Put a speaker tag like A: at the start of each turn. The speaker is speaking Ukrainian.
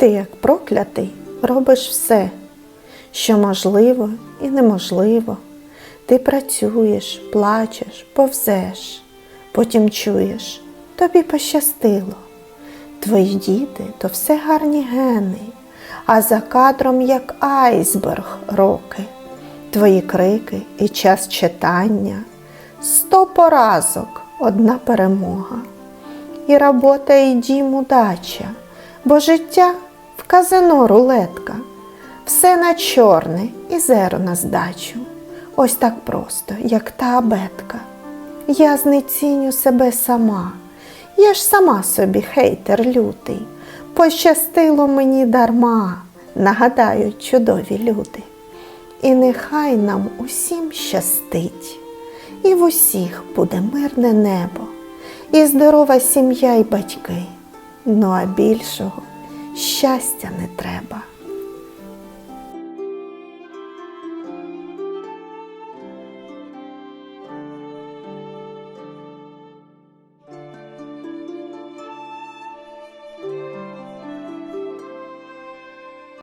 A: Ти, як проклятий, робиш все, що можливо і неможливо. Ти працюєш, плачеш, повзеш, потім чуєш, тобі пощастило. Твої діти то все гарні гени, а за кадром, як айсберг, роки. Твої крики і час читання, сто поразок, одна перемога. І робота, і дім удача, бо життя казино рулетка, все на чорне і зеро на здачу. Ось так просто, як та абетка. Я знеціню себе сама. Я ж сама собі хейтер лютий. Пощастило мені дарма, нагадають чудові люди. І нехай нам усім щастить, і в усіх буде мирне небо, і здорова сім'я й батьки. Ну а більшого щастя не треба.